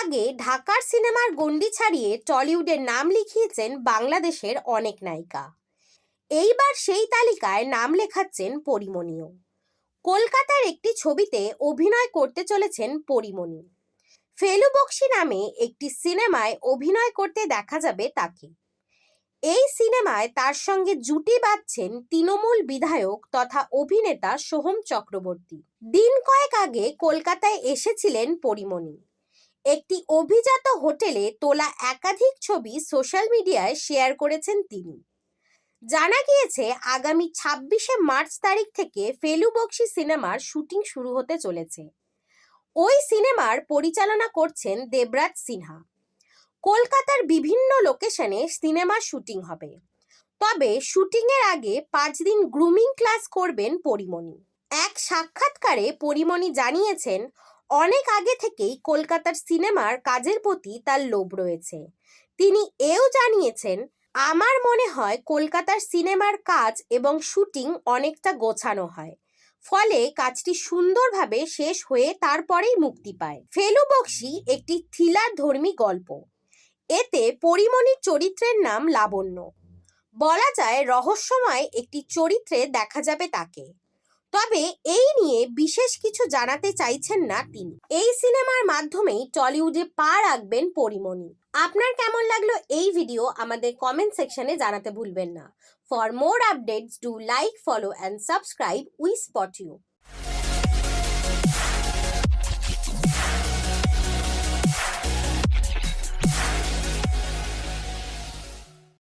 আগে ঢাকার সিনেমার গণ্ডি ছাড়িয়ে টলিউডের নাম লিখিয়েছেন বাংলাদেশের অনেক নায়িকা। এইবার সেই তালিকায় নাম লেখাচ্ছেন পরিমণিও। কলকাতার একটি ছবিতে অভিনয় করতে চলেছেন পরিমণি। ফেলু বক্সি নামে একটি সিনেমায় অভিনয় করতে দেখা যাবে তাকে। এই সিনেমায় তার সঙ্গে জুটি বাঁধছেন তৃণমূল বিধায়ক তথা অভিনেতা সোহম চক্রবর্তী। দিন কয়েক আগে কলকাতায় এসেছিলেন পরিমণি। একটি অভিজাত হোটেলে তোলা একাধিক ছবি সোশ্যাল মিডিয়ায় শেয়ার করেছেন তিনি। জানা গিয়েছে, আগামী ছাব্বিশে মার্চ তারিখ থেকে ফেলু বক্সি সিনেমার শুটিং শুরু হতে চলেছে। ওই সিনেমার পরিচালনা করছেন দেবরাজ সিনহা। কলকাতার বিভিন্ন লোকেশনে সিনেমার শুটিং হবে। তবে শুটিংয়ের আগে পাঁচ দিন গ্রুমিং ক্লাস করবেন পরিমণি। এক সাক্ষাৎকারে পরিমণি জানিয়েছেন অনেক আগে থেকেই কলকাতার সিনেমার কাজের প্রতি তার লোভ রয়েছে। তিনি এও জানিয়েছেন, আমার মনে হয় কলকাতার সিনেমার কাজ এবং শুটিং অনেকটা গোছানো হয়। ফলে কাজটি সুন্দরভাবে শেষ হয়ে তারপরেই মুক্তি পায়। ফেলু বক্সি একটি থ্রিলার ধর্মী গল্প। এতে পরিমণির চরিত্রের নাম লাবণ্য। বলা যায়, রহস্যময় একটি চরিত্রে দেখা যাবে তাকে। তবে এই নিয়ে বিশেষ কিছু জানাতে চাইছেন না তিনি। এই সিনেমার মাধ্যমেই টলিউডে পা রাখবেন পরিমণি। আপনার কেমন লাগল এই ভিডিও আমাদের কমেন্ট সেকশনে জানাতে ভুলবেন না। For more updates do like follow and subscribe we spot you